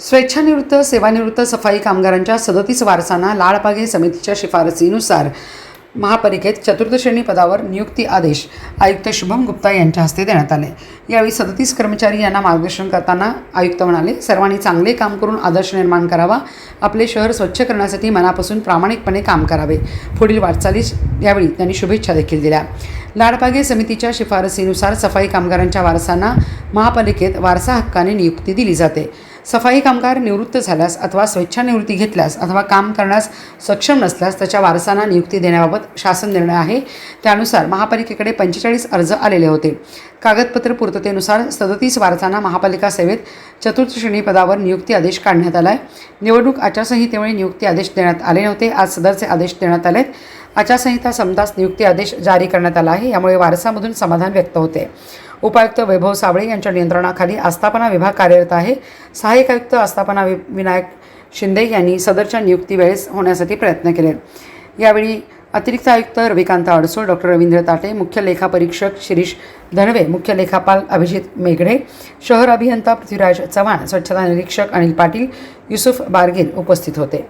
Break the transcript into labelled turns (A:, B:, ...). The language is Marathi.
A: स्वेच्छानिवृत्त सेवानिवृत्त सफाई कामगारांच्या सदतीस वारसांना लाळपागे समितीच्या शिफारसीनुसार महापालिकेत चतुर्थ श्रेणी पदावर नियुक्ती आदेश आयुक्त शुभम गुप्ता यांच्या हस्ते देण्यात आले. यावेळी सदतीस कर्मचारी यांना मार्गदर्शन करताना आयुक्त म्हणाले सर्वांनी चांगले काम करून आदर्श निर्माण करावा. आपले शहर स्वच्छ करण्यासाठी मनापासून प्रामाणिकपणे काम करावे. पुढील वाटचालीस यावेळी त्यांनी शुभेच्छा देखील दिल्या. लाडपागे समितीच्या शिफारसीनुसार सफाई कामगारांच्या वारसांना महापालिकेत वारसा हक्काने नियुक्ती दिली जाते. सफाई कामगार निवृत्त झाल्यास अथवा स्वेच्छानिवृत्ती घेतल्यास अथवा काम करण्यास सक्षम नसल्यास त्याच्या वारसांना नियुक्ती देण्याबाबत शासन निर्णय आहे. त्यानुसार महापालिकेकडे पंचेचाळीस अर्ज आलेले होते. कागदपत्र पूर्ततेनुसार सदतीस वारसांना महापालिका सेवेत चतुर्थ श्रेणी पदावर नियुक्ती आदेश काढण्यात आला आहे निवडणूक आचारसंहितेमुळे नियुक्ती आदेश देण्यात आले नव्हते. आज सदरचे आदेश देण्यात आलेत. आचारसंहिता समतास नियुक्ती आदेश जारी करण्यात आला आहे. यामुळे वारसामधून समाधान व्यक्त होते. उपायुक्त वैभव साबळे यांच्या नियंत्रणाखाली आस्थापना विभाग कार्यरत आहे. सहाय्यक आयुक्त आस्थापना वि विनायक शिंदे यांनी सदरच्या नियुक्ती वेळेस होण्यासाठी प्रयत्न केले. यावेळी अतिरिक्त आयुक्त रविकांत अडसूळ डॉक्टर रवींद्र ताटे मुख्य लेखापरीक्षक शिरीष धनवे मुख्य लेखापाल अभिजित मेघडे शहर अभियंता पृथ्वीराज चव्हाण स्वच्छता निरीक्षक अनिल पाटील युसुफ बारगील उपस्थित होते.